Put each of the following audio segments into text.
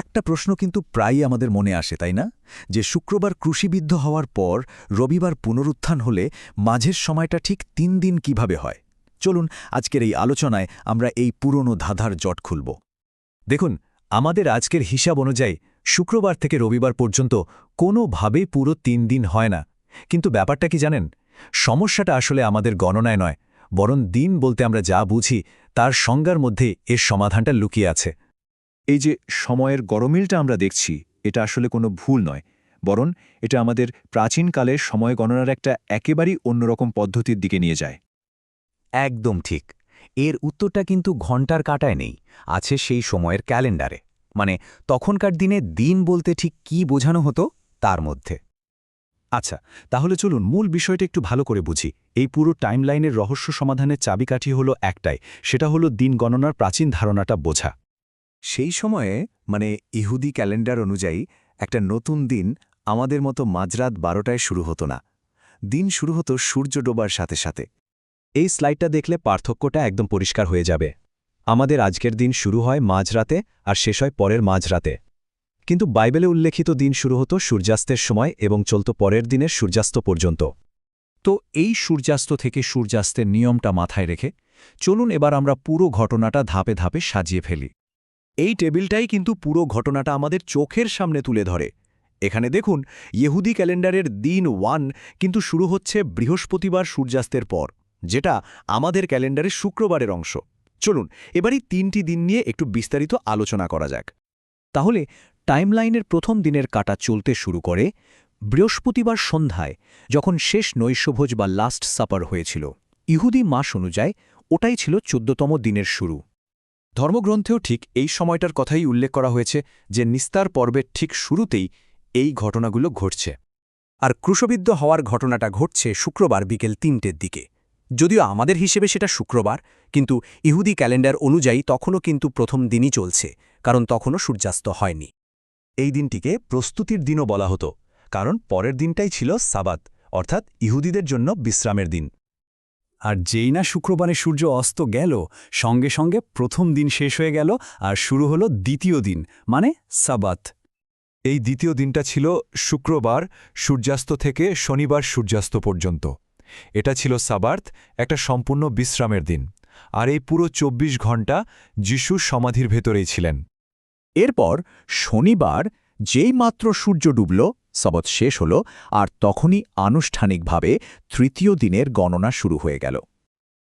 একটা প্রশ্ন কিন্তু প্রায়ই আমাদের মনে আসে, তাই না? যে শুক্রবার ক্রুশিবিদ্ধ হওয়ার পর রবিবার পুনরুত্থান হলে মাঝের সময়টা ঠিক তিন দিন কীভাবে হয়? চলুন আজকের এই আলোচনায় আমরা এই পুরনো ধাঁধার জট খুলব। দেখুন, আমাদের আজকের হিসাব অনুযায়ী শুক্রবার থেকে রবিবার পর্যন্ত কোনোভাবেই পুরো তিন দিন হয় না। কিন্তু ব্যাপারটা কি জানেন? সমস্যাটা আসলে আমাদের গণনায় নয়, বরং দিন বলতে আমরা যা বুঝি তার সংজ্ঞার মধ্যে এর সমাধানটা লুকিয়ে আছে। এই যে সময়ের গরমিলটা আমরা দেখছি এটা আসলে কোনো ভুল নয়। বরং এটা আমাদের প্রাচীনকালের সময় গণনার একটা একেবারেই অন্যরকম পদ্ধতির দিকে নিয়ে যায়। একদম ঠিক। এর উত্তরটা কিন্তু ঘণ্টার কাটায় নেই আছে সেই সময়ের ক্যালেন্ডারে। মানে তখনকার দিনে দিন বলতে ঠিক কি বোঝানো হতো তার মধ্যে। আচ্ছা তাহলে চলুন মূল বিষয়টা একটু ভালো করে বুঝি। এই পুরো টাইমলাইনের রহস্য সমাধানের চাবিকাঠি হলো একটাই সেটা হলো দিন গণনার প্রাচীন ধারণাটা বোঝা। সেই সময়ে মানে ইহুদি ক্যালেন্ডার অনুযায়ী, একটা নতুন দিন আমাদের মতো মাঝরাত বারোটায় শুরু হতো না। দিন শুরু হতো সূর্য ডোবার সাথে সাথে। এই স্লাইডটা দেখলে পার্থক্যটা একদম পরিষ্কার হয়ে যাবে। আমাদের আজকের দিন শুরু হয় মাঝরাতে আর শেষ হয় পরের মাঝরাতে। কিন্তু বাইবেলে উল্লেখিত দিন শুরু হতো সূর্যাস্তের সময় এবং চলত পরের দিনের সূর্যাস্ত পর্যন্ত। তো এই সূর্যাস্ত থেকে সূর্যাস্তের নিয়মটা মাথায় রেখে চলুন এবার আমরা পুরো ঘটনাটা ধাপে ধাপে সাজিয়ে ফেলি। এই টেবিলটাই কিন্তু পুরো ঘটনাটা আমাদের চোখের সামনে তুলে ধরে। এখানে দেখুন, ইহুদি ক্যালেন্ডারের দিন ওয়ান কিন্তু শুরু হচ্ছে বৃহস্পতিবার সূর্যাস্তের পর, যেটা আমাদের ক্যালেন্ডারের শুক্রবারের অংশ। চলুন, এবারই তিনটি দিন নিয়ে একটু বিস্তারিত আলোচনা করা যাক। তাহলে, টাইমলাইনের প্রথম দিনের কাটা চলতে শুরু করে বৃহস্পতিবার সন্ধ্যায়, যখন শেষ নৈশভোজ বা লাস্ট সাপার হয়েছিল। ইহুদি মাস অনুযায়ী ওটাই ছিল চোদ্দতম দিনের শুরু। ধর্মগ্রন্থেও ঠিক এই সময়টার কথাই উল্লেখ করা হয়েছে যে নিস্তার পর্বের ঠিক শুরুতেই এই ঘটনাগুলো ঘটছে। আর ক্রুশবিদ্ধ হওয়ার ঘটনাটা ঘটছে শুক্রবার বিকেল তিনটের দিকে। যদিও আমাদের হিসেবে সেটা শুক্রবার, কিন্তু ইহুদি ক্যালেন্ডার অনুযায়ী তখনও কিন্তু প্রথম দিনই চলছে, কারণ তখনও সূর্যাস্ত হয়নি। এই দিনটিকে প্রস্তুতির দিনও বলা হতো, কারণ পরের দিনটাই ছিল সাবাত, অর্থাৎ ইহুদিদের জন্য বিশ্রামের দিন। আর যেই না শুক্রবারে সূর্য অস্ত গেল, সঙ্গে সঙ্গে প্রথম দিন শেষ হয়ে গেল আর শুরু হলো দ্বিতীয় দিন মানে সাবাত। এই দ্বিতীয় দিনটা ছিল শুক্রবার সূর্যাস্ত থেকে শনিবার সূর্যাস্ত পর্যন্ত। এটা ছিল সাবার্থ, একটা সম্পূর্ণ বিশ্রামের দিন। আর এই পুরো ২৪ ঘণ্টা যিশু সমাধির ভেতরেই ছিলেন। এরপর শনিবার যেই মাত্র সূর্য ডুবল সবত শেষ হল আর তখনই আনুষ্ঠানিকভাবে তৃতীয় দিনের গণনা শুরু হয়ে গেল।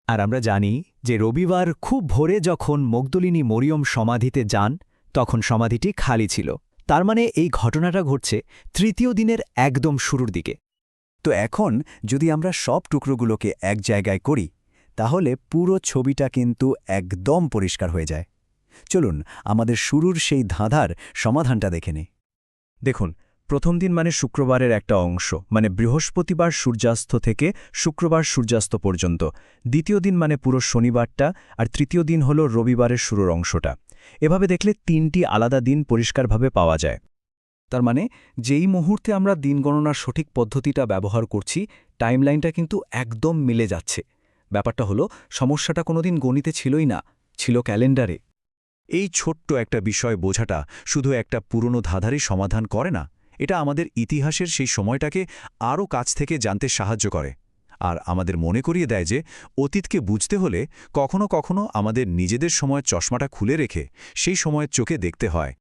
আর আমরা জানি যে রবিবার খুব ভোরে যখন মগদলিনী মরিয়ম সমাধিতে যান, তখন সমাধিটি খালি ছিল। তার মানে এই ঘটনাটা ঘটছে তৃতীয় দিনের একদম শুরুর দিকে। তো এখন যদি আমরা সব টুকরোগুলোকে এক জায়গায় করি, তাহলে পুরো ছবিটা কিন্তু একদম পরিষ্কার হয়ে যায়। চলুন আমাদের শুরুর সেই ধাঁধার সমাধানটা দেখে নিই। দেখুন, প্রথম দিন মানে শুক্রবারের একটা অংশ মানে বৃহস্পতিবার সূর্যাস্ত থেকে শুক্রবার সূর্যাস্ত পর্যন্ত। দ্বিতীয় দিন মানে পুরো শনিবারটা, আর তৃতীয় দিন হল রবিবারের শুরুর অংশটা। এভাবে দেখলে তিনটি আলাদা দিন পরিষ্কারভাবে পাওয়া যায়। তার মানে যেই মুহূর্তে আমরা দিন গণনার সঠিক পদ্ধতিটা ব্যবহার করছি, টাইমলাইনটা কিন্তু একদম মিলে যাচ্ছে। ব্যাপারটা হলো, সমস্যাটা কোনোদিন গণিতে ছিলই না, ছিল ক্যালেন্ডারে। এই ছোট্ট একটা বিষয় বোঝাটা শুধু একটা পুরনো ধাঁধারই সমাধান করে না, এটা আমাদের ইতিহাসের সেই সময়টাকে আরও কাছ থেকে জানতে সাহায্য করে। আর আমাদের মনে করিয়ে দেয় যে, অতীতকে বুঝতে হলে কখনো কখনো আমাদের নিজেদের সময়ের চশমাটা খুলে রেখে সেই সময়ের চোখে দেখতে হয়।